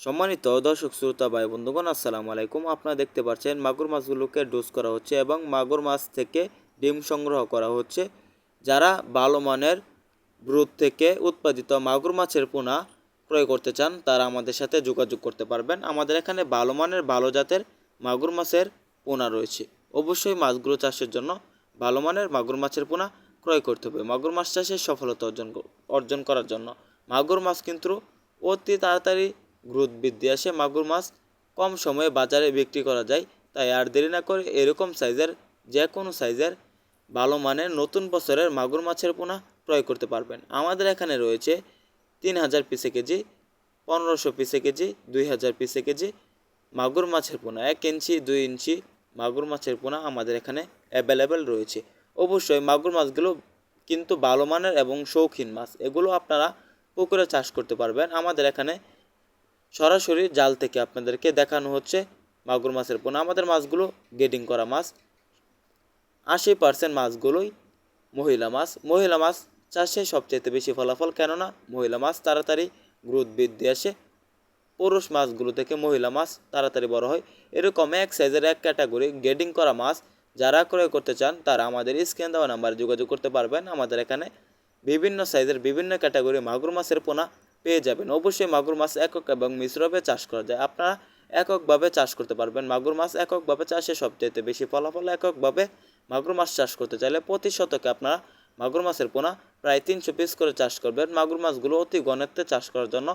সম্মানিত দর্শক, শ্রোতা, ভাই, বন্ধুগণ, আসসালামু আলাইকুম। আপনারা দেখতে পাচ্ছেন মাগুর মাছগুলোকে ডোজ করা হচ্ছে এবং মাগুর মাছ থেকে ডিম সংগ্রহ করা হচ্ছে। যারা ভালো মানের ব্রুদ থেকে উৎপাদিত মাগুর মাছের পোনা ক্রয় করতে চান, তারা আমাদের সাথে যোগাযোগ করতে পারবেন। আমাদের এখানে ভালো মানের, ভালো জাতের মাগুর মাছের পোনা রয়েছে। অবশ্যই মাছগুলো চাষের জন্য ভালো মানের মাগুর মাছের পোনা ক্রয় করতে হবে। মাগুর মাছ চাষে সফলতা অর্জন অর্জন করার জন্য মাগুর মাছ কিন্তু অতি তাড়াতাড়ি গ্রোথ বৃদ্ধি আসে, মাগুর মাছ কম সময়ে বাজারে বিক্রি করা যায়। তাই আর দেরি না করে এরকম সাইজের যে কোনো সাইজের ভালো মানের নতুন বছরের মাগুর মাছের পোনা ক্রয় করতে পারবেন। আমাদের এখানে রয়েছে তিন হাজার পিসে কেজি, পনেরোশো পিসে কেজি, দুই হাজার পিসে কেজি মাগুর মাছের পোনা। এক ইঞ্চি, দুই ইঞ্চি মাগুর মাছের পোনা আমাদের এখানে অ্যাভেলেবেল রয়েছে। অবশ্যই মাগুর মাছগুলো কিন্তু ভালো মানের এবং শৌখিন মাছ। এগুলো আপনারা পুকুরে চাষ করতে পারবেন। আমাদের এখানে সরাসরি জাল থেকে আপনাদেরকে দেখানো হচ্ছে মাগুর মাছের পোনা। আমাদের মাছগুলো গেডিং করা মাছ। আশি পার্সেন্ট মাছগুলোই মহিলা মাছ। মহিলা মাছ চাষে সবচেয়ে বেশি ফলাফল, কেননা মহিলা মাছ তাড়াতাড়ি গ্রোথ বৃদ্ধি আসে। পুরুষ মাছগুলো থেকে মহিলা মাছ তাড়াতাড়ি বড় হয়। এরকম এক সাইজের এক ক্যাটাগরি গেডিং করা মাছ যারা ক্রয় করতে চান, তারা আমাদের স্ক্যান দেওয়া নাম্বারে যোগাযোগ করতে পারবেন। আমাদের এখানে বিভিন্ন সাইজের বিভিন্ন ক্যাটাগরি মাগুর মাছের পোনা পেয়ে যাবেন। অবশ্যই মাগুর মাছ একক এবং মিশ্রভাবে চাষ করা যায়। আপনারা এককভাবে চাষ করতে পারবেন। মাগুর মাছ এককভাবে চাষে সবচেয়ে বেশি ফলাফল এককভাবে মাগুর মাছ চাষ করতে চাইলে প্রতি শতকে আপনারা মাগুর মাছের পোনা প্রায় তিনশো পিস করে চাষ করবেন। মাগুর মাছগুলো অতি ঘনত্বে চাষ করার জন্য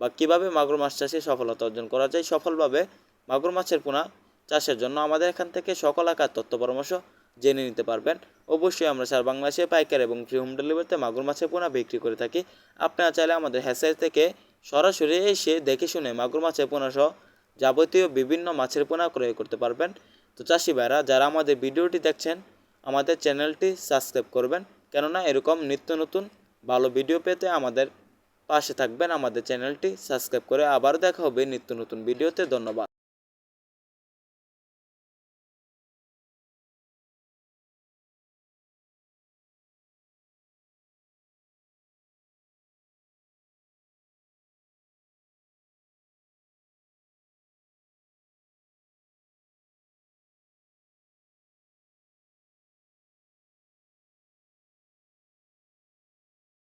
বা কীভাবে মাগুর মাছ চাষে সফলতা অর্জন করা যায়, সফলভাবে মাগুর মাছের পোনা চাষের জন্য আমাদের এখান থেকে সকল আকার তথ্য পরামর্শ জেনে নিতে পারবেন। অবশ্যই আমরা সারা বাংলাদেশে পাইকার এবং ফ্রি হোম ডেলিভারিতে মাগুর মাছের পোনা বিক্রি করে থাকি। আপনারা চাইলে আমাদের হ্যাসারি থেকে সরাসরি এসে দেখে শুনে মাগুর মাছের পোনা সহ যাবতীয় বিভিন্ন মাছের পোনা ক্রয় করতে পারবেন। তো চাষি ভাইরা, যারা আমাদের ভিডিওটি দেখছেন, আমাদের চ্যানেলটি সাবস্ক্রাইব করবেন। কেননা এরকম নিত্য নতুন ভালো ভিডিও পেতে আমাদের পাশে থাকবেন। আমাদের চ্যানেলটি সাবস্ক্রাইব করে আবার দেখা হবে নিত্য নতুন ভিডিওতে। ধন্যবাদ।